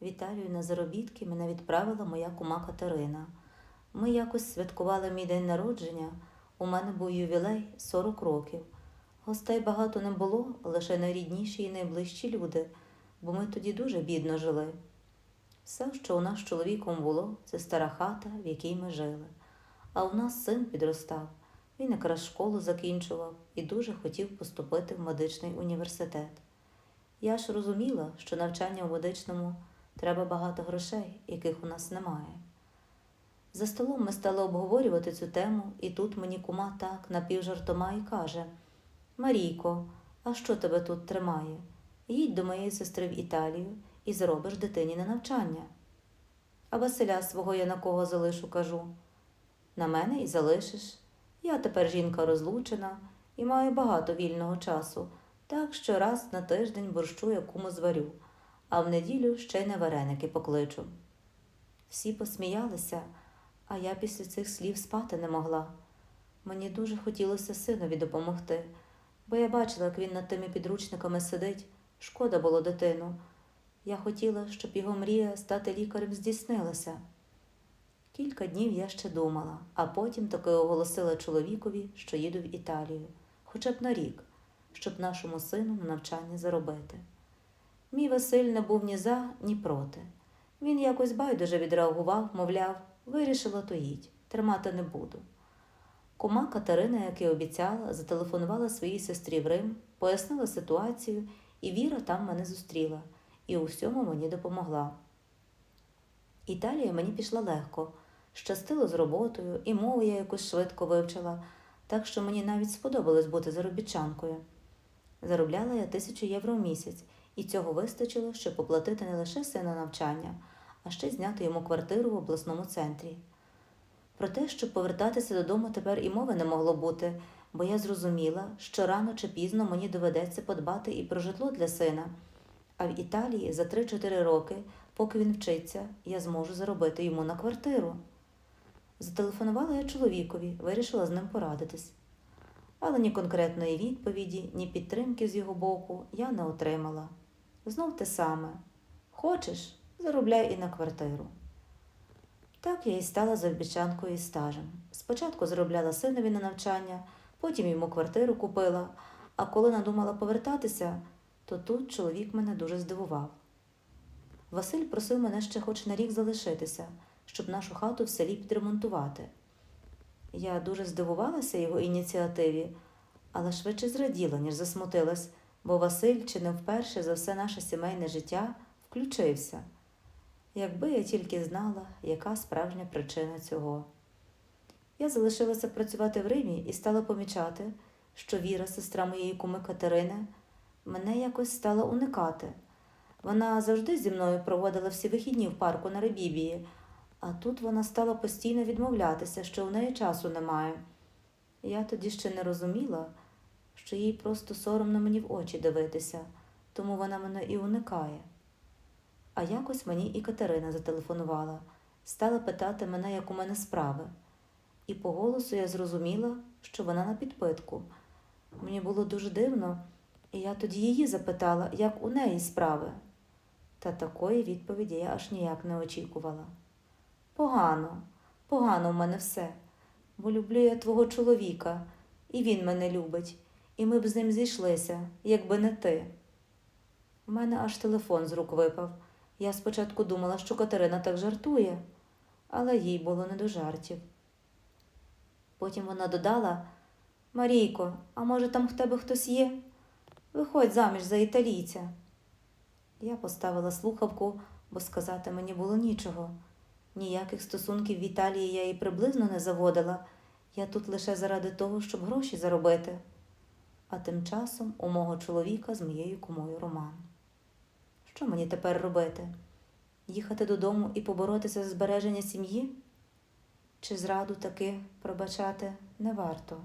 В Італію на заробітки мене відправила моя кума Катерина. Ми якось святкували мій день народження. У мене був ювілей 40 років. Гостей багато не було, лише найрідніші і найближчі люди, бо ми тоді дуже бідно жили. Все, що у нас з чоловіком було, це стара хата, в якій ми жили. А у нас син підростав. Він якраз школу закінчував і дуже хотів поступити в медичний університет. Я ж розуміла, що навчання у медичному треба багато грошей, яких у нас немає. За столом ми стали обговорювати цю тему, і тут мені кума так напівжартома і каже: Марійко, а що тебе тут тримає? Їдь до моєї сестри в Італію і зробиш дитині на навчання. А Василя свого я на кого залишу, кажу. На мене і залишиш. Я тепер жінка розлучена і маю багато вільного часу, так що раз на тиждень борщу якому зварю, а в неділю ще й на вареники покличу. Всі посміялися, а я після цих слів спати не могла. Мені дуже хотілося синові допомогти, бо я бачила, як він над тими підручниками сидить. Шкода було дитину. Я хотіла, щоб його мрія стати лікарем здійснилася. Кілька днів я ще думала, а потім таки оголосила чоловікові, що їду в Італію, хоча б на рік, щоб нашому сину на навчання заробити. Мій Василь не був ні за, ні проти. Він якось байдуже відреагував, мовляв, вирішила, то їдь, тримати не буду. Кума Катерина, як і обіцяла, зателефонувала своїй сестрі в Рим, пояснила ситуацію, і Віра там мене зустріла і у всьому мені допомогла. Італія мені пішла легко, щастило з роботою, і мову я якось швидко вивчила, так що мені навіть сподобалось бути заробітчанкою. Заробляла я тисячу євро в місяць, і цього вистачило, щоб оплатити не лише сина навчання, а ще зняти йому квартиру в обласному центрі. Про те, щоб повертатися додому тепер і мови не могло бути, бо я зрозуміла, що рано чи пізно мені доведеться подбати і про житло для сина. А в Італії за 3-4 роки, поки він вчиться, я зможу заробити йому на квартиру. Зателефонувала я чоловікові, вирішила з ним порадитись. Але ні конкретної відповіді, ні підтримки з його боку я не отримала. Знов те саме: хочеш, заробляй і на квартиру. Так я і стала заробітчанкою із стажем. Спочатку заробляла синові на навчання, потім йому квартиру купила, а коли надумала повертатися, то тут чоловік мене дуже здивував. Василь просив мене ще хоч на рік залишитися, щоб нашу хату в селі підремонтувати. Я дуже здивувалася його ініціативі, але швидше зраділа, ніж засмутилась, бо Василь чи не вперше за все наше сімейне життя включився. Якби я тільки знала, яка справжня причина цього. Я залишилася працювати в Римі і стала помічати, що Віра, сестра моєї куми Катерини, мене якось стала уникати. Вона завжди зі мною проводила всі вихідні в парку на Ребібії, а тут вона стала постійно відмовлятися, що в неї часу немає. Я тоді ще не розуміла, що їй просто соромно мені в очі дивитися, тому вона мене і уникає. А якось мені і Катерина зателефонувала, стала питати мене, як у мене справи. І по голосу я зрозуміла, що вона на підпитку. Мені було дуже дивно, і я тоді її запитала, як у неї справи. Та такої відповіді я аж ніяк не очікувала. Погано, погано в мене все, бо люблю я твого чоловіка, і він мене любить, і ми б з ним зійшлися, якби не ти. У мене аж телефон з рук випав. Я спочатку думала, що Катерина так жартує, але їй було не до жартів. Потім вона додала Марійко, а може там в тебе хтось є? Виходь заміж за італійця. Я поставила слухавку, бо сказати мені було нічого. Ніяких стосунків в Італії я і приблизно не заводила. Я тут лише заради того, щоб гроші заробити. А тим часом у мого чоловіка з моєю кумою роман. Що мені тепер робити? Їхати додому і поборотися за збереження сім'ї? Чи зраду таки пробачати не варто?